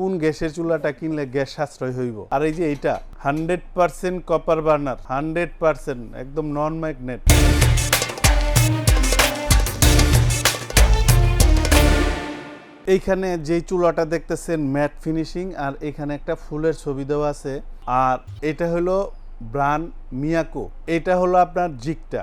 কোন গ্যাসের চুলাটা কিনলে গ্যাস সাশ্রয় হইব? আর এই যে এইটা, hundred percent copper burner, hundred percent, একদম নন ম্যাগনেট এইখানে যেই চুলাটা দেখতেছেন, ম্যাট ফিনিশিং, আর এখানে একটা ফুলের ছবি দেওয়া আছে। আর এটা হলো ব্রান্ড মিয়াকো। এটা হলো আপনার জিকটা।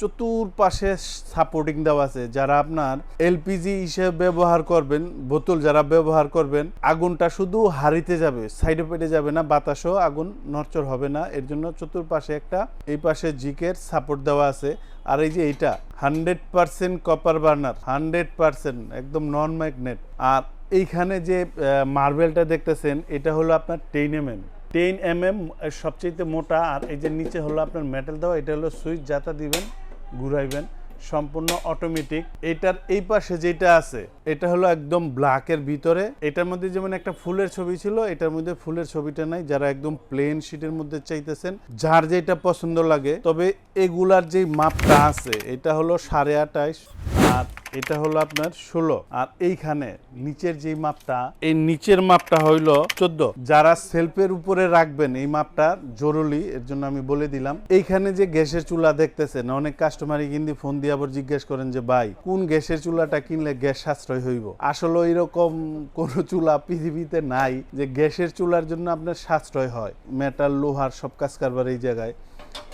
চতুর্পাশে সাপোর্টিং দেওয়া আছে। যারা আপনার এলপিজি হিসেবে ব্যবহার করবেন, বোতল যারা ব্যবহার করবেন, আগুনটা শুধু হারিতে যাবে সাইডে পেটে যাবে না, বাতাসও আগুন নড়চড় হবে না। এর জন্য চতুর্পাশে একটা, এই পাশে জিকের সাপোর্ট দেওয়া আছে। আর এই যে এইটা hundred percent copper burner hundred percent একদম নন ম্যাগনেট আর এইখানে যে মার্বেলটা দেখতেছেন, এটা হলো আপনার টেন টেন এম এম সবচেয়ে মোটা, আর এই যে নিচে হলো আপনার মেটাল দেওয়া, এটা হলো সুইচ, যাতা দিবেন। ঘুরাইবেন, সম্পূর্ণ অটোমেটিক এটার এই পাশে যেটা আছে, এটা হলো একদম ব্ল্যাকের ভিতরে। এটার মধ্যে যেমন একটা ফুলের ছবি ছিল, এটার মধ্যে ফুলের ছবিটা নাই, যারা একদম প্লেন শিটের মধ্যে চাইতেছেন, যার যেটা পছন্দ লাগে। তবে এগুলার যে মাপটা আছে, এটা হলো সাড়ে আঠাইশ এটা হলো আপনার ষোলো। আর এইখানে নিচের যে মাপটা এই নিচের মাপটা হইল চোদ্দ। যারা সেলফের উপরে রাখবেন এই মাপটা জরুরি এর জন্য আমি বলে দিলাম। এইখানে যে গ্যাসের চুলা দেখতেছেন অনেক কাস্টমারই কিন্তু ফোন দিয়ে আবার জিজ্ঞেস করেন যে ভাই কোন গ্যাসের চুলাটা কিনলে গ্যাস সাশ্রয় হইব? আসলে এরকম কোন চুলা পৃথিবীতে নাই যে গ্যাসের চুলার জন্য আপনার সাশ্রয় হয়। মেটাল লোহার সব কাজ কারবার এই জায়গায়।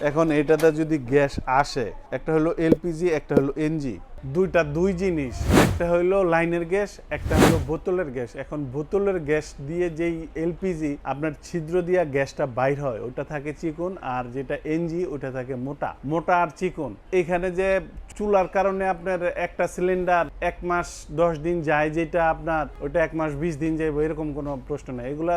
এখন এটাতে যদি গ্যাস আসে একটা হলো এলপিজি একটা হলো এনজি। দুইটা দুই জিনিস, একটা হলো লাইনের গ্যাস, একটা হলো বোতলের গ্যাস। এখন বোতলের গ্যাস দিয়ে যেই এলপিজি আপনার ছিদ্র দিয়া গ্যাসটা বাইর হয়, ওটা থাকে চিকন আর যেটা এনজি, ওটা থাকে মোটা। মোটা আর চিকন। এখানে যে চুলার কারণে আপনার একটা সিলিন্ডার এক মাস, দশ দিন যায় যেটা আপনার ওটা এক মাস, বিশ দিন যাইব, এরকম কোনো প্রশ্ন নেই। এগুলা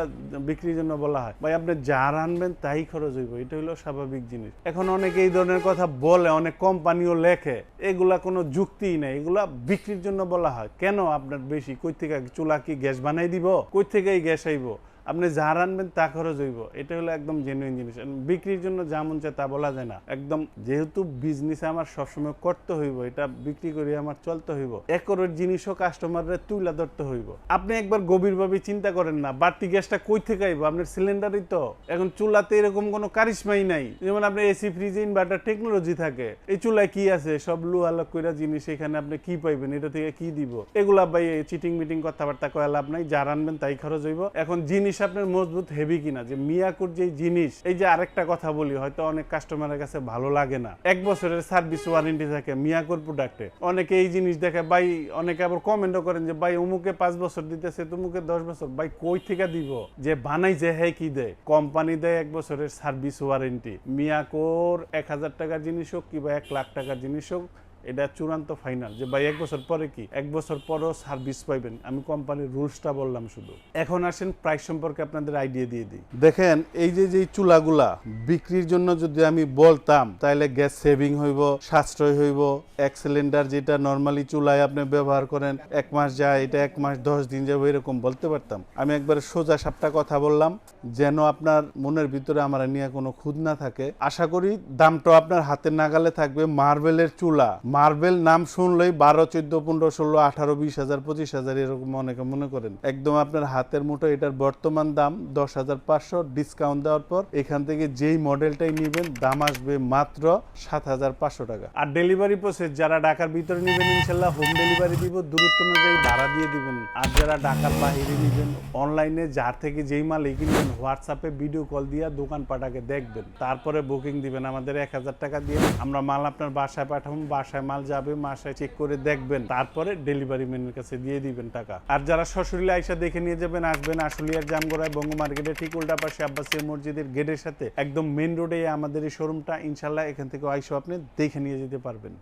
বিক্রির জন্য বলা হয়। ভাই, আপনি যা রানবেন তাই খরচ হইব, এটা হলো স্বাভাবিক জিনিস। এখন অনেকে এই ধরনের কথা বলে, অনেক কোম্পানিও লেখে, এগুলা কোনো যুক্তিই নেই, এগুলা বিক্রির জন্য বলা হয়। কেন আপনার বেশি? কই থেকে চুলা কি গ্যাস বানাই দিব? কই থেকে গ্যাস আইব? আপনি যা রানবেন তা খরচ হইব। এটা হলো একদম জেনুইন জিনিস। বিক্রির জন্য যা মন চায় তা বলা যায় না। একদম যেহেতু বিজনেস আমার সবসময় করতে হইব, এটা বিক্রি করে আমার চলতে হইব। একরের জিনিসও কাস্টমাররা তুইলা ধরতে হইব। আপনি একবার গভীরভাবে চিন্তা করেন না, বাড়তি গ্যাসটা কই থেকে আইব? আপনার সিলিন্ডারই তো। এখন চুলাতে এরকম কোনো কারিশমাই নাই। যেমন আপনার এসি ফ্রিজ ইনভার্টার টেকনোলজি থাকে। এই চুলায় কি আছে? সব লুহালক কইরা জিনিস এখানে আপনি কি পাইবেন? এটা থেকে কি দিব? এগুলা ভাই চিটিং মিটিং কথাবার্তা কয়া লাভ নাই। যা রানবেন তাই খরচ হইব। এখন জিনিস আপনার মজবুত হেভি কিনা, যে মিয়াকুর যে জিনিস, এই যে আরেকটা কথা বলি, হয়তো অনেক কাস্টমারের কাছে ভালো লাগে না। এক বছরের সার্ভিস ওয়ারেন্টি থাকে মিয়াকুর প্রোডাক্টে অনেকে এই জিনিস দেখে, ভাই, অনেকে আবার কমেন্টও করেন যে, ভাই, অমুকে পাঁচ বছর দিতেছে, তুমুকে দশ বছর। ভাই, কই থেকে দিব? যে বানাই যে হ্যাঁ কি দেয়? কোম্পানি দেয় এক বছরের সার্ভিস ওয়ারেন্টি মিয়াকোর এক হাজার টাকার জিনিস হোক কিংবা এক লাখ টাকার জিনিস হোক এটা চূড়ান্ত ফাইনাল যে ভাই, এক বছর পরে কি? এক বছর পরও সার্ভিস পাইবেন। আমি কোম্পানির রুলসটা বললাম শুধু। এখন আসেন প্রাইস সম্পর্কে আপনাদের আইডিয়া দিয়ে দিই। দেখেন, এই যে যে চুলাগুলা বিক্রির জন্য যদি আমি বলতাম তাহলে গ্যাস সেভিং হইব, সাশ্রয় হইব। এক সিলিন্ডার যেটা নর্মালি চুলায় আপনি ব্যবহার করেন, এক মাস যায়, এটা এক মাস, দশ দিন যাবে, এরকম বলতে পারতাম। আমি একবার সোজা সাপটা কথা বললাম, যেন আপনার মনের ভিতরে আমার নিয়ে কোনো খুদ না থাকে। আশা করি দামটা আপনার হাতের নাগালে থাকবে মার্বেলের চুলা মার্বেল নাম শুনলেই বারো, চোদ্দ, পনেরো, ষোলো, আঠারো, বিশ হাজার, পঁচিশ হাজার এরকম অনেকে মনে করেন। একদম আপনার হাতের মুঠো, এটার বর্তমান দাম দশ হাজার পাঁচশো ডিসকাউন্ট দেওয়ার পর এখান থেকে যেই মডেলটাই নেবেন, দাম আসবে মাত্র সাত হাজার পাঁচশো টাকা। আর ডেলিভারি প্রসেস যারা ঢাকার ভিতরে নেবেন, ইনশাল্লাহ হোম ডেলিভারি দিব, দূরত্ব অনুযায়ী ভাড়া দিয়ে দিবেন। আর যারা ঢাকার বাহিরে নেবেন অনলাইনে যার থেকে যেই মাল কিনবেন হোয়াটসঅ্যাপে ভিডিও কল দিয়ে দোকান পাটাকে দেখবেন। তারপরে বুকিং দিবেন, আমাদের এক হাজার টাকা দিয়ে আমরা মাল আপনার বাসায় পাঠাবো, বাসায় মাল যাবে, মাসায় চেক করে দেখবেন, তারপরে ডেলিভারি ম্যানের কাছে দিয়ে দিবেন টাকা। আর যারা সশরীরে আইসা দেখে নিয়ে যাবেন, আসবেন আশুলিয়ার জামগোড়ায় বঙ্গ মার্কেটে ঠিক উল্টা পাশে আব্বাসিয়া মসজিদের গেটের সাথে, একদম মেন রোডে আমাদের এই শোরুমটা ইনশাল্লাহ এখান থেকে আইসো আপনি দেখে নিয়ে যেতে পারবেন।